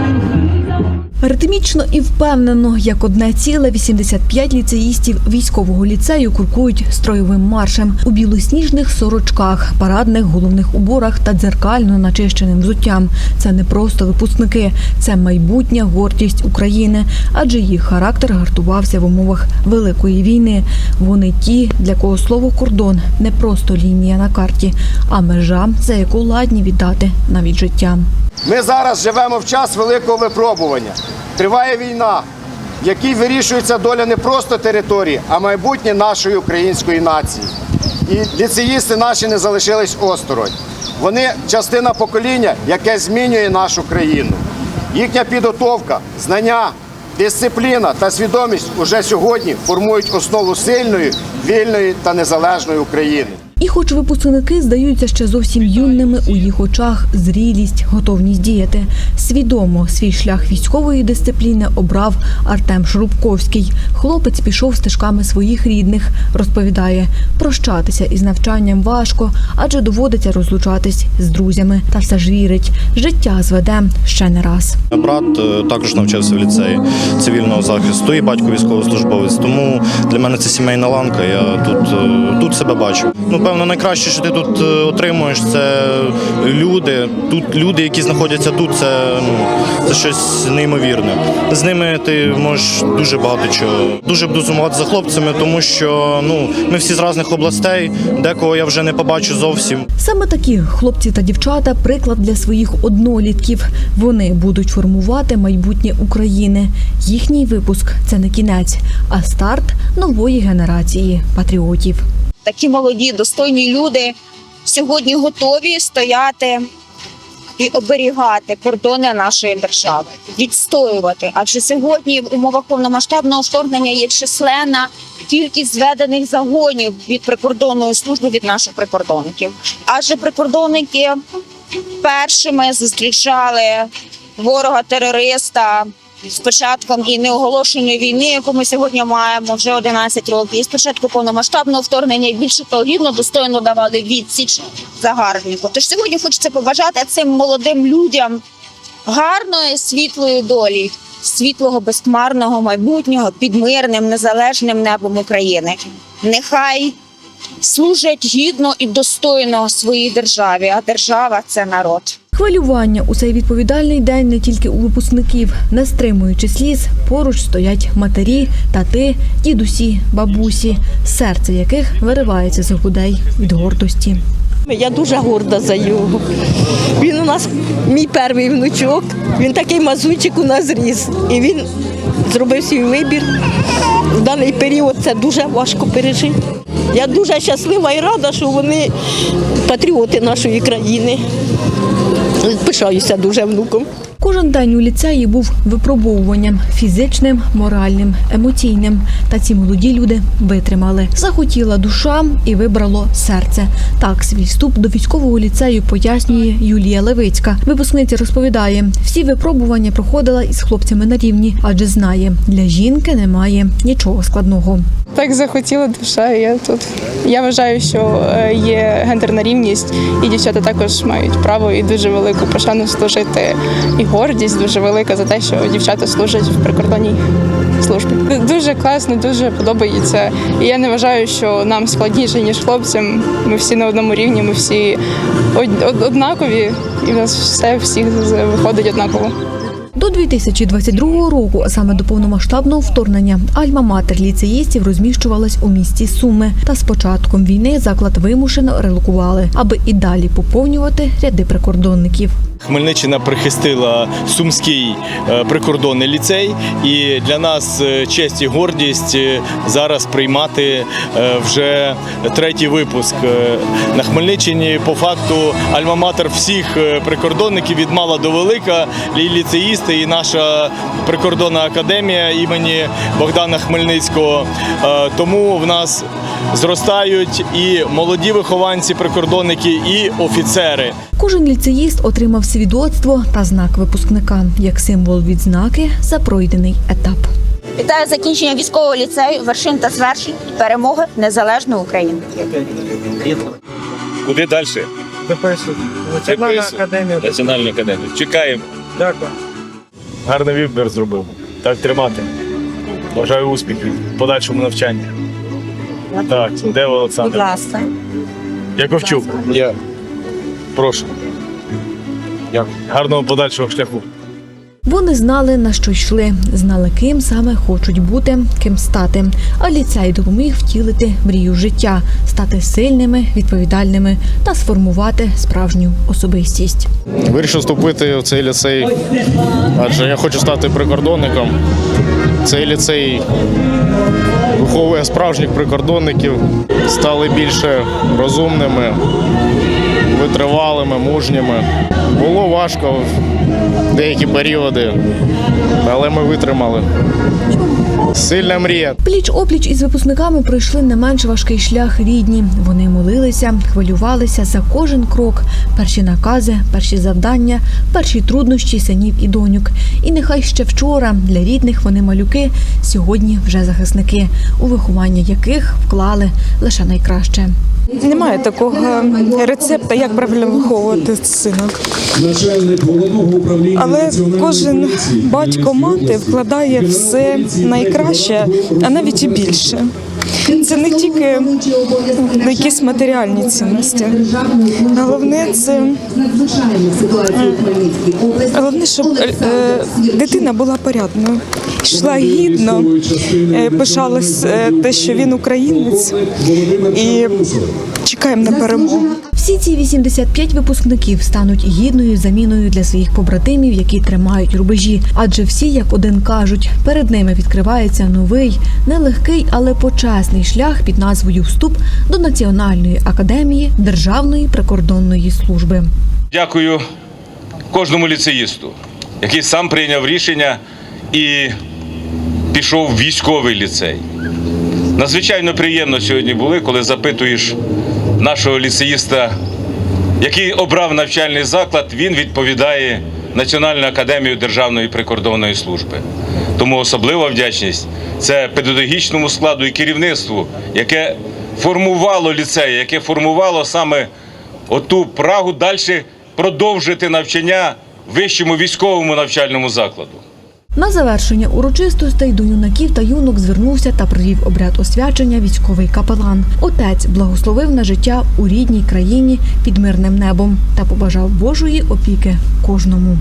Thank you. Ритмічно і впевнено, як одне ціле 85 ліцеїстів військового ліцею куркують строєвим маршем у білосніжних сорочках, парадних головних уборах та дзеркально начищеним взуттям. Це не просто випускники, це майбутня гордість України, адже їх характер гартувався в умовах великої війни. Вони ті, для кого слово кордон не просто лінія на карті, а межа, за яку ладні віддати навіть життя. Ми зараз живемо в час великого випробування. Триває війна, в якій вирішується доля не просто території, а майбутнє нашої української нації. І ліцеїсти наші не залишились осторонь. Вони частина покоління, яке змінює нашу країну. Їхня підготовка, знання, дисципліна та свідомість уже сьогодні формують основу сильної, вільної та незалежної України. І хоч випускники здаються ще зовсім юними, у їх очах зрілість, готовність діяти. Свідомо свій шлях військової дисципліни обрав Артем Шрубковський. Хлопець пішов стежками своїх рідних. Розповідає, прощатися із навчанням важко, адже доводиться розлучатись з друзями. Та все ж вірить, життя зведе ще не раз. Брат е, також навчався в ліцеї цивільного захисту і батько військовослужбовець. Тому для мене це сімейна ланка. Я тут, е, тут себе бачу. Ну, певно, найкраще, що ти тут е, отримуєш, це люди. Тут люди, які знаходяться тут, це, ну, це щось неймовірне. З ними ти можеш дуже багато чого. Дуже буду сумувати за хлопцями, тому що ну, ми всі з різних областей, декого я вже не побачу зовсім. Саме такі хлопці та дівчата приклад для своїх однолітків. Вони будуть формувати майбутнє України. Їхній випуск це не кінець, а старт нової генерації патріотів. Такі молоді, достойні люди сьогодні готові стояти і оберігати кордони нашої держави, відстоювати. Адже сьогодні в умовах повномасштабного вторгнення є численна кількість зведених загонів від прикордонної служби від наших прикордонників. Адже прикордонники першими зустрічали ворога терориста з початком і неоголошеної війни, яку ми сьогодні маємо вже 11 років, і з початку повномасштабного вторгнення і більше того гідно достойно давали відсіч загарбнику. Тож сьогодні хочеться побажати цим молодим людям гарної світлої долі, світлого безхмарного майбутнього під мирним незалежним небом України. Нехай служать гідно і достойно своїй державі, а держава це народ. Хвилювання у цей відповідальний день не тільки у випускників, не стримуючи сліз, поруч стоять матері, тати, дідусі, бабусі, серце яких виривається з грудей від гордості. Я дуже горда за його. Він у нас мій перший внучок. Він такий мазунчик у нас ріс. І він зробив свій вибір. В даний період це дуже важко пережити. Я дуже щаслива і рада, що вони патріоти нашої країни. Пишаюся дуже внуком. Кожен день у ліцеї був випробовуванням фізичним, моральним, емоційним. Та ці молоді люди витримали. Захотіла душа і вибрало серце. Так свій вступ до військового ліцею пояснює Юлія Левицька. Випускниця розповідає, всі випробування проходила із хлопцями на рівні, адже знає, для жінки немає нічого складного. Так захотіла душа. Я тут. Я вважаю, що е, є гендерна рівність, і дівчата також мають право і дуже велику пошану служити. І гордість дуже велика за те, що дівчата служать в прикордонній службі. Дуже класно, дуже подобається. І я не вважаю, що нам складніше ніж хлопцям. Ми всі на одному рівні, ми всі од- од- однакові, і в нас все всіх виходить однаково. До 2022 року, а саме до повномасштабного вторгнення, альма-матер ліцеїстів розміщувалась у місті Суми. Та з початком війни заклад вимушено релокували, аби і далі поповнювати ряди прикордонників. Хмельниччина прихистила Сумський е, прикордонний ліцей, і для нас е, честь і гордість е, зараз приймати вже третій випуск. На Хмельниччині по факту альма-матер всіх прикордонників від мала до велика, і ліцеїсти, і наша прикордонна академія імені Богдана Хмельницького. Тому в нас зростають і молоді вихованці, прикордонники, і офіцери. Кожен ліцеїст отримав свідоцтво та знак випускника як символ відзнаки за пройдений етап. Вітаю закінчення військового ліцею, вершин та звершень, перемоги незалежної України. Куди далі? Академія. Національну академію. Чекаємо. Дякую. Гарний вибір зробив. Так тримати. Бажаю успіхів в подальшому навчанні. Так, де Олександр? Будь ласка. Яковчук. Я. Прошу. Гарного подальшого шляху. Вони знали, на що йшли, знали, ким саме хочуть бути, ким стати. А ліцей допоміг втілити мрію життя, стати сильними, відповідальними та сформувати справжню особистість. Вирішив вступити в цей ліцей, адже я хочу стати прикордонником. Цей ліцей виховує справжніх прикордонників, стали більше розумними, витривалими, мужніми. Було важко в деякі періоди, але ми витримали. Сильна мрія. Пліч опліч із випускниками пройшли не менш важкий шлях рідні. Вони молилися, хвилювалися за кожен крок, перші накази, перші завдання, перші труднощі синів і доньок. І нехай ще вчора для рідних вони малюки, сьогодні вже захисники, у виховання яких вклали лише найкраще. Немає такого рецепта, як правильно виховувати сина. Але кожен батько мати вкладає все найкраще, а навіть і більше. Це не тільки якісь матеріальні цінності. Головне це головне, щоб е, дитина була порядною, йшла гідно, е, пишалась е, те, що він українець, і чекаємо на перемогу. Всі ці 85 випускників стануть гідною заміною для своїх побратимів, які тримають рубежі. Адже всі, як один кажуть, перед ними відкривається новий, нелегкий, але почесний шлях під назвою Вступ до Національної академії Державної прикордонної служби. Дякую кожному ліцеїсту, який сам прийняв рішення і пішов в військовий ліцей. Надзвичайно приємно сьогодні були, коли запитуєш нашого ліцеїста, який обрав навчальний заклад, він відповідає Національну академію Державної прикордонної служби. Тому особлива вдячність це педагогічному складу і керівництву, яке формувало ліцей, яке формувало саме оту прагу далі продовжити навчання вищому військовому навчальному закладу. На завершення урочистостей до юнаків та юнок звернувся та провів обряд освячення військовий капелан. Отець благословив на життя у рідній країні під мирним небом та побажав Божої опіки кожному.